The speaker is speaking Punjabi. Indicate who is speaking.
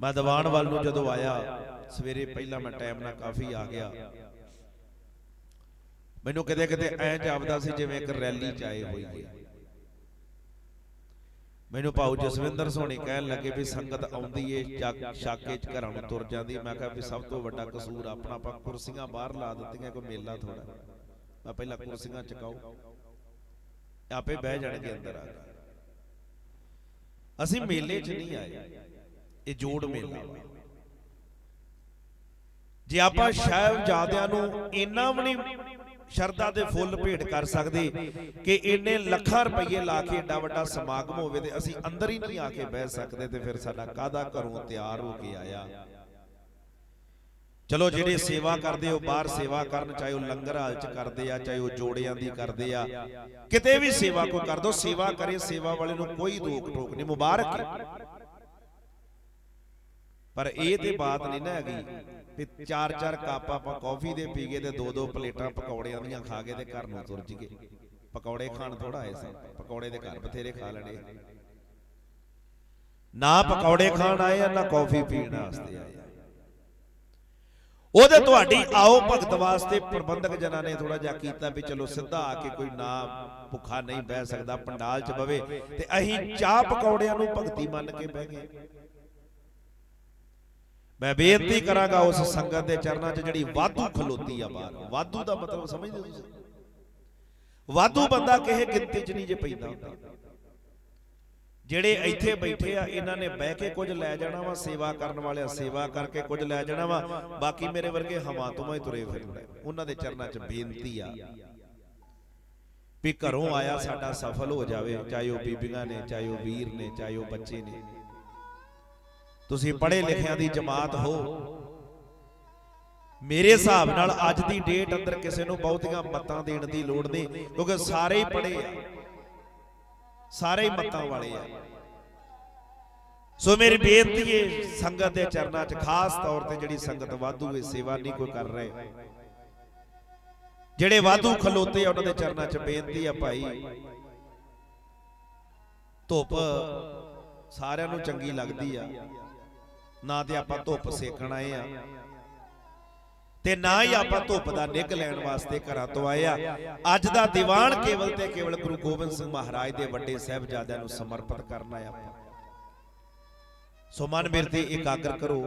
Speaker 1: ਮੈਂ ਦੀਵਾਨ ਵੱਲ ਨੂੰ ਜਦੋਂ ਆਇਆ, ਸਵੇਰੇ ਪਹਿਲਾਂ ਮੈਂ ਟਾਈਮ ਨਾਲ ਕਾਫੀ ਆ ਗਿਆ। ਮੈਨੂੰ ਕਿਤੇ ਕਿਤੇ ਐਂ ਜਾਪਦਾ ਸੀ ਜਿਵੇਂ ਇੱਕ ਰੈਲੀ ਚ ਆਏ ਹੋਈ ਮੈਨੂੰ ਭਾਊ ਜਸਵਿੰਦਰ ਸੋਹਣੀ ਕਹਿਣ ਲੱਗੇ ਵੀ ਸੰਗਤ ਆਉਂਦੀ ਏ ਜਾ- ਛਾਕੇ ਚ ਘਰਾਂ ਨੂੰ ਤੁਰ ਜਾਂਦੀ। ਮੈਂ ਕਿਹਾ ਵੀ ਸਭ ਤੋਂ ਵੱਡਾ ਕਸੂਰ ਆਪਣਾ ਆਪਾਂ ਕੁਰਸੀਆਂ ਬਾਹਰ ਲਾ ਦਿੱਤੀਆਂ, ਕੋਈ ਮੇਲਾ ਥੋੜਾ ਮੈਂ ਪਹਿਲਾਂ ਕੁਰਸੀਆਂ ਚਕਾਓ ਆਪੇ ਬਹਿ ਜਾਣਗੇ ਅੰਦਰ ਆ ਕੇ। ਅਸੀਂ ਮੇਲੇ 'ਚ ਨਹੀਂ ਆਏ। ਇਹ ਜੋੜ ਮੇਲਾ ਜੇ ਆਪਾਂ ਸਾਹਿਬਜ਼ਾਦਿਆਂ ਨੂੰ ਇੰਨਾ ਵੀ ਨਹੀਂ ਸ਼ਰਧਾ ਦੇ ਫੁੱਲ ਭੇਟ ਕਰ ਸਕਦੇ ਕਿ ਇੰਨੇ ਲੱਖਾਂ ਰੁਪਏ ਲਾ ਕੇ ਏਡਾ ਵੱਡਾ ਸਮਾਗਮ ਹੋਵੇ ਤੇ ਅਸੀਂ ਅੰਦਰ ਹੀ ਨਹੀਂ ਆ ਕੇ ਬਹਿ ਸਕਦੇ ਤੇ ਫਿਰ ਸਾਡਾ ਕਾਦਾ ਘਰੋਂ ਤਿਆਰ ਹੋ ਕੇ ਆਇਆ। ਚਲੋ ਜਿਹੜੇ ਸੇਵਾ ਕਰਦੇ ਉਹ ਬਾਹਰ ਸੇਵਾ ਕਰਨ ਚਾਹੇ ਉਹ ਲੰਗਰ ਹਾਲ ਚ ਕਰਦੇ ਆ ਚਾਹੇ ਉਹ ਜੋੜਿਆਂ ਦੀ ਕਰਦੇ ਆ। ਕਿਤੇ ਵੀ ਸੇਵਾ ਕੋ ਕਰ ਦੋ ਸੇਵਾ ਕਰੇ ਸੇਵਾ ਵਾਲੇ ਨੂੰ ਕੋਈ ਰੋਕ ਟੋਕ ਨਹੀਂ ਮੁਬਾਰਕ। ਹੈ ਪਰ ਇਹ ਤੇ ਬਾਤ ਨਹੀਂ ਨਾ ਹੈਗੀ ਵੀ ਚਾਰ ਚਾਰ ਕੱਪ ਆਪਾਂ ਕਾਫੀ ਦੇ ਪੀ ਗਏ ਤੇ ਦੋ ਦੋ ਪਲੇਟਾਂ ਪਕੌੜਿਆਂ ਦੀਆਂ ਖਾ ਕੇ ਤੇ ਘਰ ਨੂੰ ਤੁਰ ਜੀਏ। ਪਕੌੜੇ ਖਾਣ ਥੋੜਾ ਆਏ ਸੀ। ਪਕੌੜੇ ਦੇ ਘਰ ਬਥੇਰੇ ਖਾ ਲੈਣੇ। ਨਾ ਪਕੌੜੇ ਖਾਣ ਆਏ ਆ ਨਾ ਕਾਫੀ ਪੀਣ ਵਾਸਤੇ ਆਏ ਉਹਦੇ ਤੁਹਾਡੀ ਆਓ ਭਗਤ ਵਾਸਤੇ ਪ੍ਰਬੰਧਕ ਜਨਾਂ ਨੇ ਥੋੜਾ ਜਿਹਾ ਕੀਤਾ ਵੀ ਚਲੋ ਸਿੱਧਾ ਆ ਕੇ ਕੋਈ ਨਾ ਭੁੱਖਾ ਨਹੀਂ ਬਹਿ ਸਕਦਾ ਪੰਡਾਲ 'ਚ ਬਵੇ ਤੇ ਅਸੀਂ ਚਾਹ ਪਕੌੜਿਆਂ ਨੂੰ ਭਗਤੀ ਮੰਨ ਕੇ ਬਹਿ ਗਏ। ਮੈਂ ਬੇਨਤੀ ਕਰਾਂਗਾ ਉਸ ਸੰਗਤ ਦੇ ਚਰਨਾਂ 'ਚ ਜਿਹੜੀ ਵਾਧੂ ਖਲੋਤੀ ਆ ਬਾਹਰ। ਵਾਧੂ ਦਾ ਮਤਲਬ ਸਮਝਦੇ ਤੁਸੀਂ? ਵਾਧੂ ਬੰਦਾ ਕਿਸੇ ਗਿਣਤੀ 'ਚ ਨਹੀਂ ਜੇ ਪੈਂਦਾ ਹੁੰਦਾ। ਜਿਹੜੇ ਇੱਥੇ ਬੈਠੇ ਆ, ਇਹਨਾਂ ਨੇ ਬਹਿ ਕੇ ਕੁਝ ਲੈ ਜਾਣਾ ਵਾ, ਸੇਵਾ ਕਰਨ ਵਾਲਿਆ ਸੇਵਾ ਕਰਕੇ ਕੁਝ ਲੈ ਜਾਣਾ ਵਾ, ਬਾਕੀ ਮੇਰੇ ਵਰਗੇ ਹਵਾ ਤੋਂ ਹੀ ਤੁਰੇ ਫਿਰਦੇ ਉਹਨਾਂ ਦੇ ਚਰਨਾਂ 'ਚ ਬੇਨਤੀ ਆ ਵੀ ਘਰੋਂ ਆਇਆ ਸਾਡਾ ਸਫਲ ਹੋ ਜਾਵੇ, ਚਾਹੇ ਉਹ ਬੀਬੀਆਂ ਨੇ, ਚਾਹੇ ਉਹ ਵੀਰ ਨੇ, ਚਾਹੇ ਉਹ ਬੱਚੇ ਨੇ। ਤੁਸੀਂ ਪੜ੍ਹੇ ਲਿਖਿਆਂ ਦੀ ਜਮਾਤ ਹੋ। ਮੇਰੇ ਹਿਸਾਬ ਨਾਲ ਅੱਜ ਦੀ ਡੇਟ ਅੰਦਰ ਕਿਸੇ ਨੂੰ ਬਹੁਤੀਆਂ ਮੱਤਾਂ ਦੇਣ ਦੀ ਲੋੜ ਨਹੀਂ ਕਿਉਂਕਿ ਸਾਰੇ ਹੀ ਪੜ੍ਹੇ ਆ। ਸਾਰੇ ਹੀ ਮੱਤਾਂ ਵਾਲੇ ਆ। ਸੋ ਮੇਰੀ ਬੇਨਤੀ ਹੈ ਸੰਗਤ ਦੇ ਚਰਨਾਂ 'ਚ ਖਾਸ ਤੌਰ ਤੇ ਜਿਹੜੀ ਸੰਗਤ ਵਾਧੂ ਹੈ ਸੇਵਾ ਨਹੀਂ ਕੋਈ ਕਰ ਰਹੇ। ਜਿਹੜੇ ਵਾਧੂ ਖਲੋਤੇ ਆ ਉਹਨਾਂ ਦੇ ਚਰਨਾਂ 'ਚ ਬੇਨਤੀ ਆ ਭਾਈ। ਧੁੱਪ ਸਾਰਿਆਂ ਨੂੰ ਚੰਗੀ ਲੱਗਦੀ ਆ। ਨਾ ਤੇ ਆਪਾਂ ਧੁੱਪ ਸੇਕਣ ਆਏ ਆ। ਤੇ ਨਾ ਹੀ ਆਪਾਂ ਧੁੱਪ ਦਾ ਨਿੱਘ ਲੈਣ ਵਾਸਤੇ ਘਰਾਂ ਤੋਂ ਆਏ ਆ। ਅੱਜ ਦਾ ਦੀਵਾਨ ਕੇਵਲ ਤੇ ਕੇਵਲ ਗੁਰੂ ਗੋਬਿੰਦ ਸਿੰਘ ਮਹਾਰਾਜ ਦੇ ਵੱਡੇ ਸਾਹਿਬਜ਼ਾਦਿਆਂ ਨੂੰ ਸਮਰਪਿਤ ਕਰਨਾ ਆ ਆਪਾਂ। ਸੋ ਮਨ ਮੇਰੇ ਤੇ ਇਕਾਗਰ ਕਰੋ।